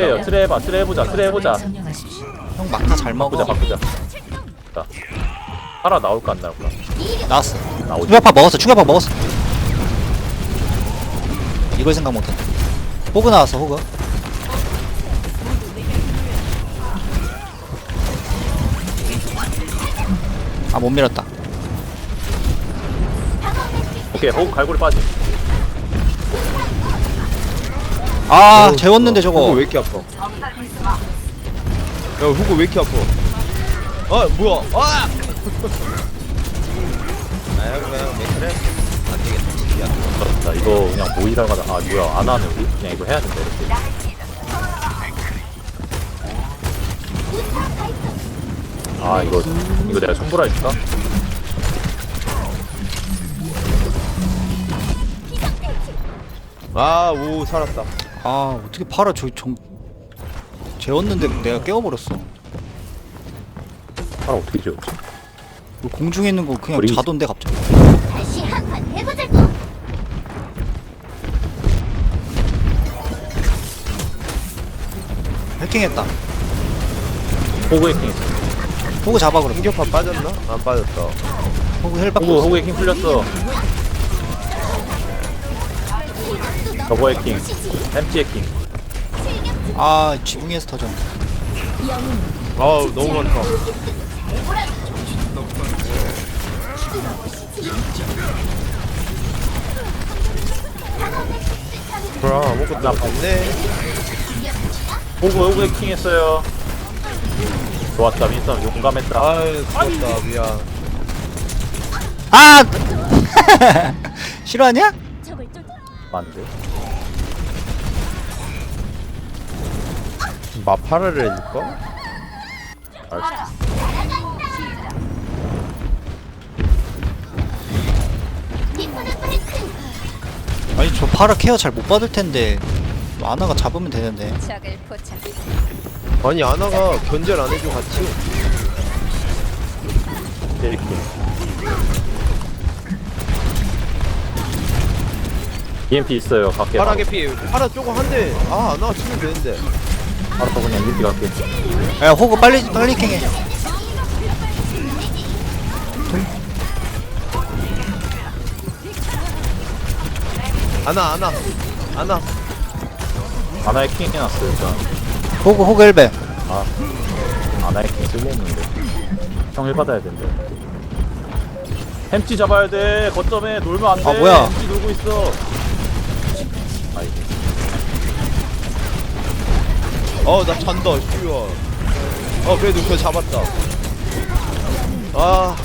트레요. 트레 해봐 트레 해보자 트레 해보자. 형 막타 잘 바꾸자 먹어. 바꾸자. 자 하나 나올까 안 나올까 나왔어. 나오지. 충격파 먹었어 충격파 먹었어. 이걸 생각 못했네 호그 나왔어 호그. 아 못 밀었다. 오케이 호구 갈고리 빠지 아 재웠는데 후보 저거 왜 이렇게 아파? 야 후보 왜 이렇게 아파? 아 뭐야? 아! 아유 그냥 맥크래 안 되겠다. 야, 그렇다 이거 그냥 하다 아 뭐야 안 하네 우리 그냥 이거 해야 된다 이렇게 아 이거 이거 내가 청구라 해줄까? 아, 오 살았다. 아 어떻게 팔아 저기 정 재웠는데 내가 깨워버렸어 하나 어떻게 지웠지? 그 공중에 있는 거 그냥 우리- 자던데 갑자기 다시 한 판 해보자고. 해킹했다 호구 해킹 호그 잡아 그럼 공격파 빠졌나? 안 빠졌다. 호그 헬 호구 있어. 호구 해킹 풀렸어 저거 해킹 햄찌 해킹 아 지붕에서 터져 아우 너무 많다. 그럼 아무것도 없네. 호구 호구 해킹 했어요 좋았다 민선 용감했다 아유 죽었다 미안. 아 싫어하냐? 적을 쫓 맞는데 마파라를 해줄까? 알았어. 아니 저 파라 케어 잘 못 받을 텐데 아나가 잡으면 되는데 적을 포착. 아니 아나가 견제를 안 해줘 같이. 해킹 EMP 있어요 갈게 파라 개피. 파라 조금 한대. 아 아나가 치면 되는데. 바로 그냥 EMP 갈게 야 호그 빨리 빨리 킹해. 아나 아나 아나. 아나 해킹 해놨어 일단. 호그 호그 헬베. 아 아나 해킹 쓸모없는데. 형일 받아야 된대. 햄찌 잡아야 돼. 거점에 놀면 안돼. 아, 뭐야. 햄찌 놀고 있어. 아이 어나 잔다. 씨발. 어 그래도 그거 잡았다. 아.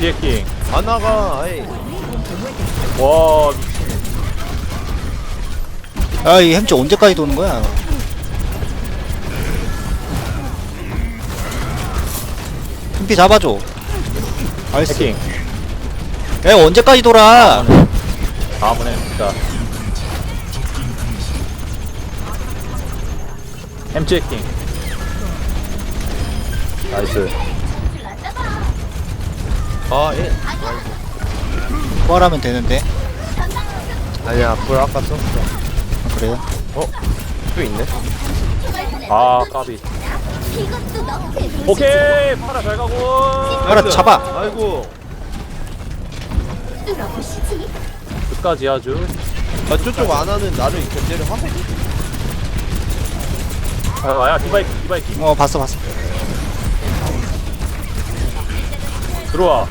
해킹. 아나가 아이. 와. 야이 햄찌 언제까지 도는 거야? 햄피 잡아줘. 나이스. 해킹 야 언제까지 돌아? 다음은 햄찌다 햄찌 해킹 나이스 아 예. 부활하면 되는데 아니야 불 아까 썼어. 아, 그래요? 또 있네. 아 까비 오케이 파라 잘 가고 파라. 잡아. 아이고. 끝까지 아주 아 저쪽 아나는 나를 견제를 하고. 아, 야 디바이킹 디바이킹 어 봤어 봤어. 들어와.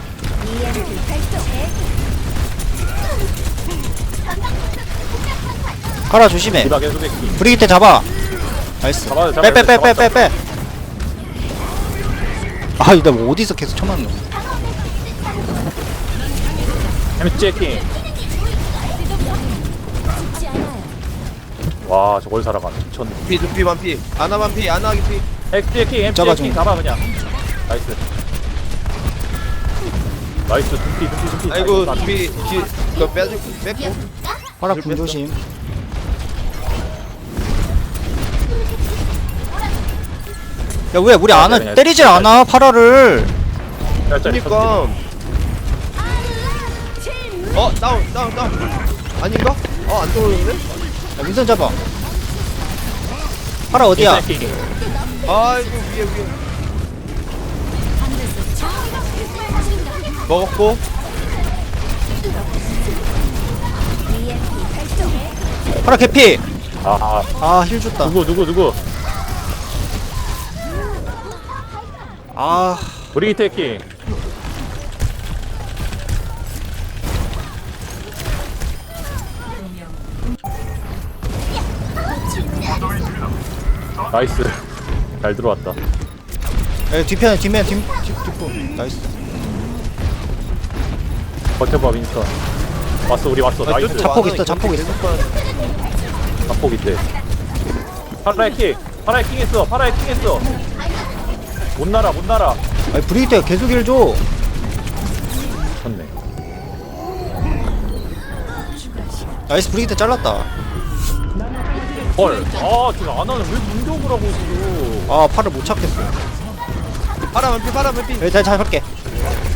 가라 조심해. 디바 계속 브리기테 잡아. 나이스. 잡아요, 잡아요. 빼빼빼빼빼빼 아 이거 뭐 어디서 계속 쳐맞노 햄찌 해킹 와 저걸 살아가네 미쳤네 피 두피 반피 아나 반피 아나 기피. 햄찌 해킹 햄찌 잡아, 해킹 좀. 잡아 그냥 나이스 나이스 두피 두피 두피 아이고 두피 기 빼주 뺐고. 파라 줄궁 뺐어. 조심 야 왜 우리 아, 안아 그냥 때리질 않아 파라를 짤짤이 그니까. 어 다운 다운 다운. 아닌가? 어 안 떨어졌네. 야 윈선 잡아 파라 어디야? 아이고 위에 위에 먹었고 파라 개피! 아, 아힐 줬다 누구, 누구, 누구? 아 브리기트 해킹. 나이스. 잘 들어왔다. 여기 뒤편에 뒷면 뒷, 뒷, 뒷부 나이스 버텨봐, 윈스턴. 왔어, 우리 왔어. 아, 나이스. 좀 자폭 있어 자폭 있어 자폭 있대. 파라의 킹! 파라의 킹 했어! 파라의 킹 했어! 못 날아, 못 날아! 아니 브리기트가 계속 힐줘 쳤네. 나이스 브리기트 잘랐다 헐. 아, 지금 아나는 왜 공격을 하고 있어? 아 팔을 못 찾겠어 바람 피 바람 피 여기 할게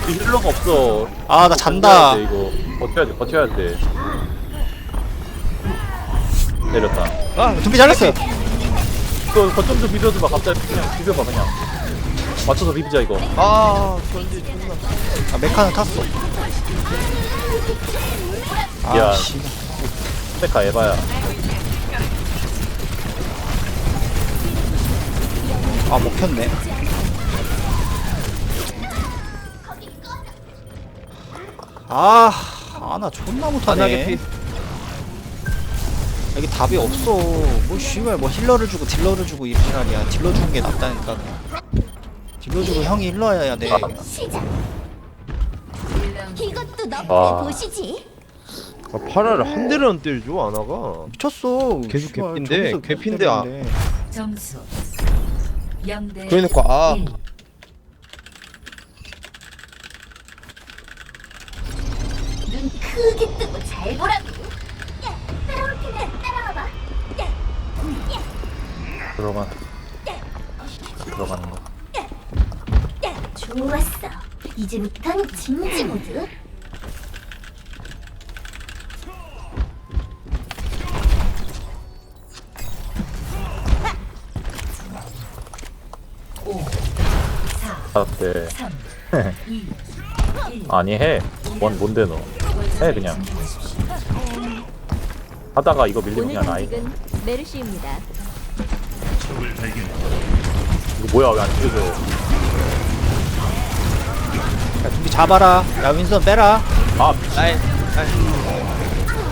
이 힐러가 없어. 아 나 잔다 버텨야 돼, 이거. 버텨야 돼, 버텨야 돼. 내렸다. 아 둠피 잘랐어요 이거 거점 좀 비벼줘봐. 갑자기 그냥 비벼봐, 그냥. 맞춰서 비비자, 이거. 아 전지 존나 아 메카는 탔어 야. 아씨 스페카 에바야. 아 먹혔네 아 아나 존나 못하네 여기 답이 없어 뭐 씨발 뭐 힐러를 주고 딜러를 주고 이 지랄이야 딜러 주는 게 낫다니까 딜러 주고 형이 힐러여야 돼 시작. 이것도 아. 보시지. 아, 파라를 한 대를 안 때려줘 아나가 미쳤어 계속 씨발, 저기서 개피인데, 아. 때리는데. 점수 0대 그러니까 아 1. 눈 크게 뜨고 잘 보라고. 야, 따라올 텐데 따라와봐. 야, 들어가. 들어가는 거. 야, 좋았어. 이제부턴 진지 모드. 네. 3, 2, 아니, 해. 뭔, 뭔데, 너. 해, 그냥. 하다가 이거 밀리면 그냥 나이. 메르시입니다. 이거 뭐야, 왜안 찍어줘. 야 둠피 잡아라 야 윈선 빼라 아, 라인 라인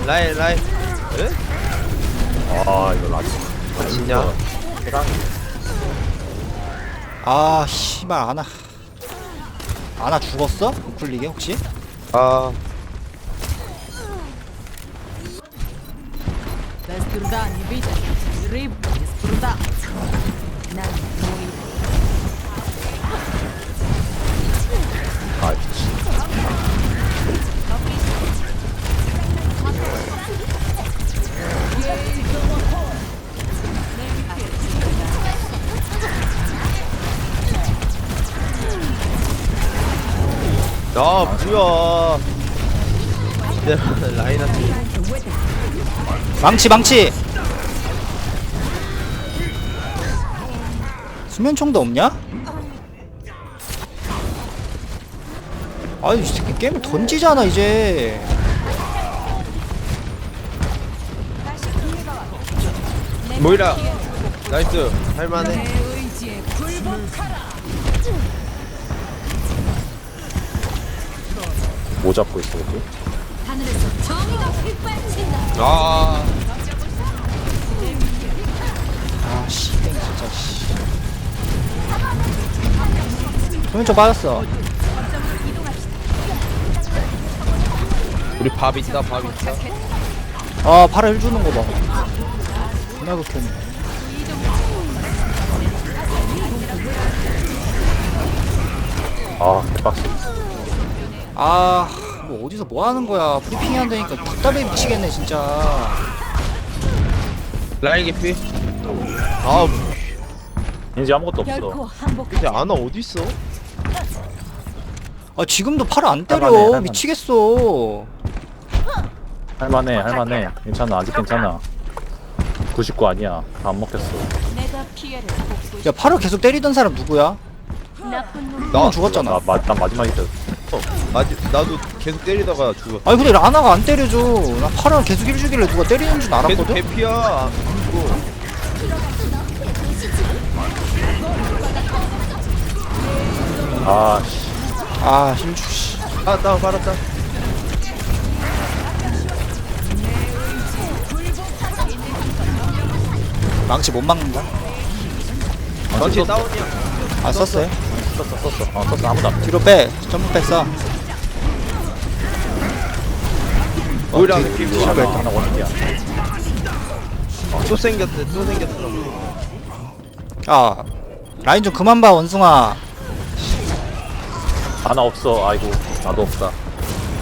라인 라인 에? 아, 이거 라지. 아 진냐 해당. 아 씨발 아나 아나 죽었어? 우클릭에 혹시? 아 Desfrutar mi vida. Terrible. Desfrutar. 난 너희 야 뭐야. 내 라인한테 망치 망치. 수면총도 없냐? 아이 이 새끼 게임을 던지잖아 이제. 모이라. 나이스. 할만해 뭐 잡고 있어, 그지? 하늘에서 정의가 휘발친다. 아 아씨 진짜 씨 수면총 빠졌어 우리 밥 있다 밥 있다 아 팔을 힐 주는 거 봐 존나 극혐해 아, 개빡치. 아 뭐 어디서 뭐 하는 거야 브리핑이 안 되니까 답답해 미치겠네 진짜 라인 개피 아 이제 아무것도 결코 없어. 항복하지 근데 아나 어딨어 아 지금도 팔을 안 때려 할만해, 할만해. 미치겠어 할만해, 할만해. 괜찮아, 아직 괜찮아. 99 아니야. 다 안 먹혔어. 내가 피해를 복구 야 팔을 계속 때리던 사람 누구야? 나 죽었잖아 나, 마, 난 마지막에 때맞 나도 계속 때리다가 죽었어 아니 근데 라나가 안 때려줘 나 팔을 계속 일주길래 누가 때리는 줄 계속 알았거든? 개피야 안 죽어 아씨 아 실주 씨 아, 나 빨았다. 망치 못 막는다 전체 다운이야. 아 썼어요? 썼어 썼어 어 썼어 아무도 안 뒤로 빼 점프 뺐어 오히려 뒤- 개피 뒤로 하나 뺐다 하나 원이야 또 생겼대, 또 생겼어. 야 라인 좀 그만 봐 원숭아 하나 없어 아이고 나도 없다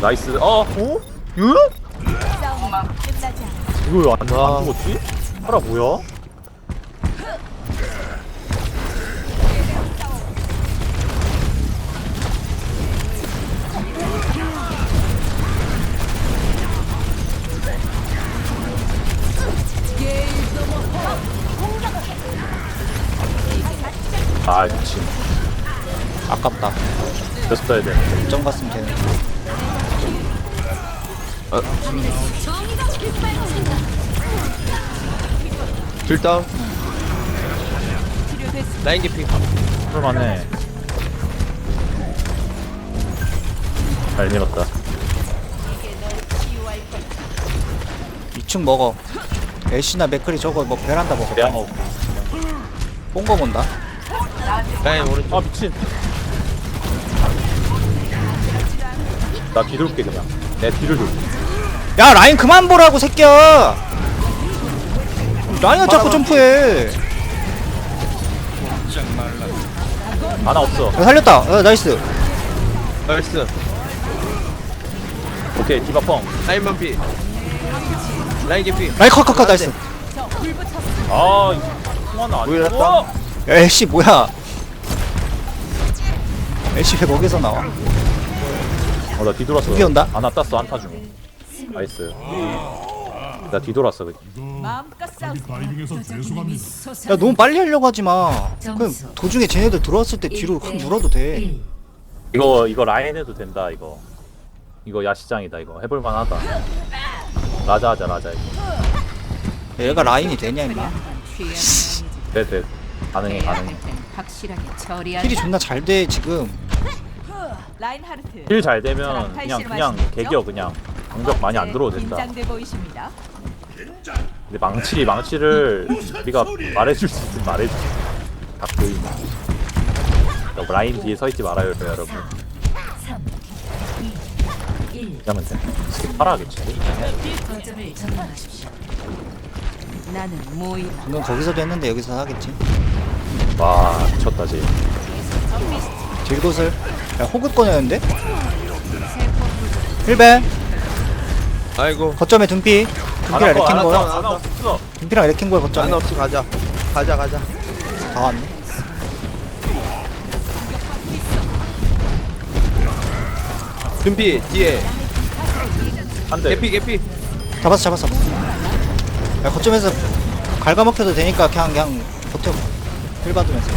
나이스 어? 어? 응? 이거 왜안 안 죽었지? 파라 뭐야? 아 미친 아깝다. 계속 써야 돼. 점 갔으면 되는데 둘 다운. 라인 개피. 풀만해. 잘 밀었다. 2층 먹어. 애쉬나 맥클이 저거 뭐 베란다 먹어 대양 없 뽕거 본다 라인 오른쪽. 아 미친. 나 뒤돌게 그냥. 내 뒤를 돌게. 야 라인 그만 보라고 새끼야. 라인을 자꾸 점프해. 하나 없어. 야, 살렸다. 야, 나이스. 나이스. 오케이 디바펑. 라인만 피. 라인 개피. 라인 컷컷컷 나이스. 아 통화는 안왜 죽어? 야 애쉬 뭐야 애쉬 왜 거기서 나와. 어 나 뒤돌았어. 여기 온다. 하나 땄어 한타 중 나이스. 나 뒤돌았어 그냥. 마음껏 싸우세요. 여자님이 솟아 야 너무 빨리 하려고 하지 마. 그럼 점수. 도중에 쟤네들 들어왔을 때 뒤로 훅 물어도 돼. 일. 이거 이거 라인 해도 된다 이거. 이거 야시장이다 이거. 해볼만 하다. 라자 하자 라자 이거. 얘가 라인이 되냐 임마? 피해 네네 가능해 가능해. 확실하게. 힐이 존나 잘 돼 지금 라인하르트. 힐잘 되면 그냥 그냥 개겨 그냥 방벽 많이 안 들어도 된다 긴장돼 보이십니다. 근데 망치 망치를 우리가 말해줄 수 있으면 말해줘 다 보이나 너 라인 뒤에 서 있지 말아요 여러분 3, 2, 1. 그러면 돼 점령하십시오. 나는 모이라. 넌 거기서도 했는데 여기서 하겠지 와 미쳤다 지 딜곳을 야 호그 꺼내는데? 힐벤 아이고. 거점에 둔피 둔피랑 레킹 하나 거야 하나 없어 둔피랑 레킹 거야 거점에 안 없이 가자. 가자, 가자. 다 왔네 금피 뒤에. 한대 개피, 개피. 잡았어 잡았어 야 거점에서 갉아먹혀도 되니까 그냥 그냥 버텨 힐 받으면서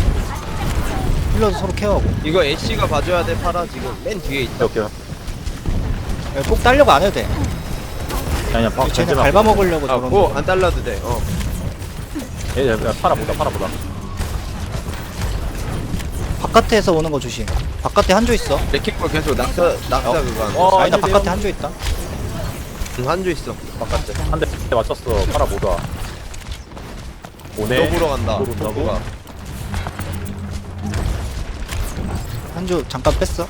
힐러도 서로 케어하고 이거 애쉬가 봐줘야 돼, 파라 지금. 맨 뒤에 있다. 오케이 야, 꼭 딸려고 안 해도 돼 그냥 방 쟤네 쟤네 갉아먹으려고 아, 저런 고, 거안 달라도 돼. 어. 얘 팔아 보다 팔아 보다 바깥에서 오는 거 조심 바깥에 한조 있어 레킹볼 계속 낙사, 낙사 그거 하는 거. 어, 아니다. 바깥에 한조 있다 응, 한조 있어. 바깥에. 한대 맞췄어 팔아 보다 오네 너 보러 간다. 너 본다고? 보고 한조 잠깐 뺐어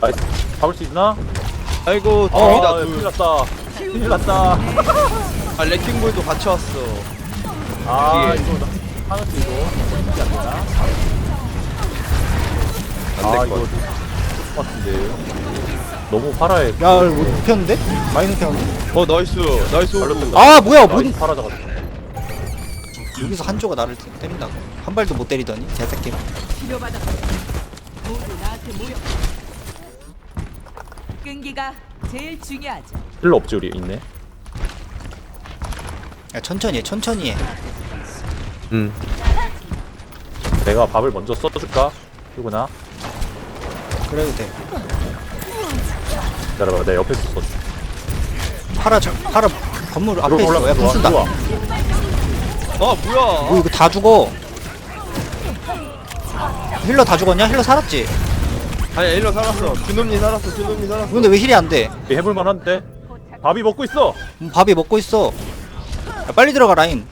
나이스 잡을 수 있나? 아이고, 어, 둘이다, 아, 둘. 큰일 났다 큰일 났다 아, 레킹볼도 같이 왔어. 아 뒤에. 이거 나 하는 거 이거 안 되나? 아 안될 이거 것. 것 같은데 너무 팔아야 야 못 폈는데? 많이 눕혔는데? 어, 나이스. 나이스. 아 뭐야 아, 뭔 팔아져가지고 여기서 한조가 나를 때- 때린다고 한 발도 못 때리더니 개새끼 필요받아. 모두 나한테 모여. 끈기가 제일 중요하죠. 힐러 없지 우리 있네 야 천천히 해 천천히 해 응. 내가 밥을 먼저 써줄까? 이구나 그래도 돼 기다려봐 내가 옆에서 써줘 파라 저, 파라 건물 앞에 들어와, 있어 야 들어와, 들어와. 아 뭐야 뭐 이거 다 죽어 힐러 다 죽었냐? 힐러 살았지? 아니 일로 살았어. 두놈니 살았어 두놈니 살았어. 근데 왜 힐이 안 돼? 이게 해볼만 한데? 밥이 먹고 있어. 음, 밥이 먹고 있어. 야, 빨리 들어가 라인.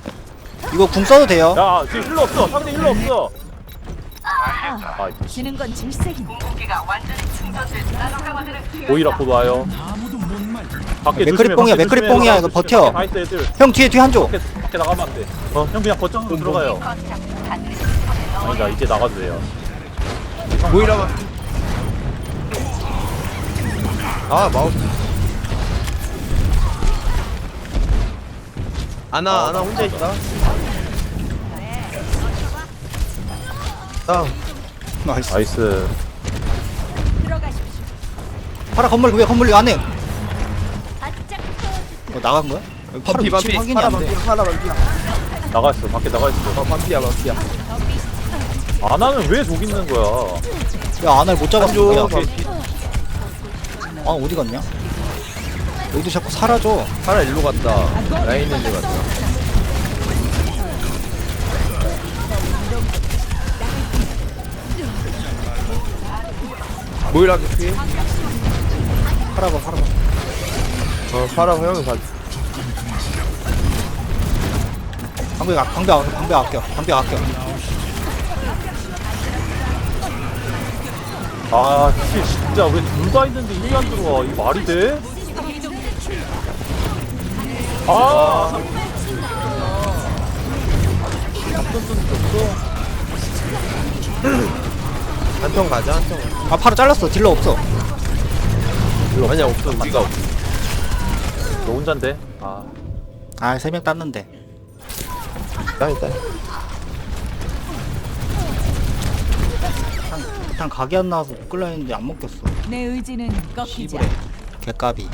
이거 궁 써도 돼요? 야 지금 힐러 없어. 상대 힐러 없어. 아 지는 건 질색이네. 보이라고 와요. 밖에 맥크리 조심해, 뽕이야, 밖에 맥크리 조심해. 뽕이야, 이거 버텨. 다 있어 애들. 형 뒤에 뒤에 한 조. 밖에, 밖에 나가면 안돼. 어, 형 그냥 거점으로 들어가요. 아니다 이제 나가도 돼요. 모이라마 아 마우스. 아나 아나 혼자 있다. 다음 나이스. 나이스. 파라 건물 위에 건물 안에 바짝 어, 나간 거야? 파라 반피 위치 반피 확인이 파라 안돼. 반피 파라 반피야. 나가있어. 밖에 나가있어. 어 반피야 반피야. 아나는 왜 저기 있는 거야? 야 아나를 못 잡았어 반피 아 어디 갔냐? 여기도 자꾸 사라져. 파라 일로 갔다. 라인 일로 갔다. 모이라 개피 파라봐 파라봐 어 파라 형이 봐 방벽 아- 방벽 아껴 방벽 아껴 방벽 아껴 아 씨, 진짜 왜 둘 다 있는데 이게 안 들어와. 이 말이 돼? 아! 한통 가자 한통 아 파라 잘랐어. 딜러 없어. 아니야 없어. 우리가 없어. 너 혼잔데? 아. 아세 명 땄는데. 땅 있다 일단 각이 안 나와서 못 끌려 했는데 안 먹혔어. 내 의지는 꺾이지 시부레. 않아. 개까비.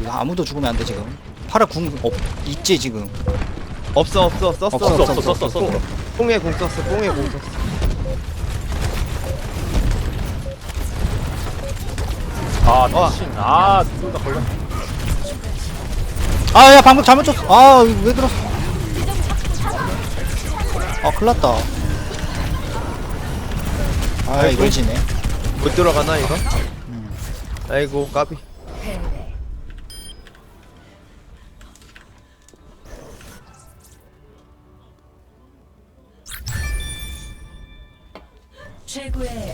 이거 아무도 죽으면 안 돼 지금. 파라 궁 없, 있지 지금. 없어 없어 썼어 없어, 없어 없어, 썼어 썼어. 뽕에 공 썼어 뽕에 공 썼어. 아 미친. 아둘다 걸렸 아야 방금 잘못 쳤어. 아왜 들었어? 아 큰일 났다 아 이걸 지네. 못 들어가나 이거? 아이고 까비. 최고의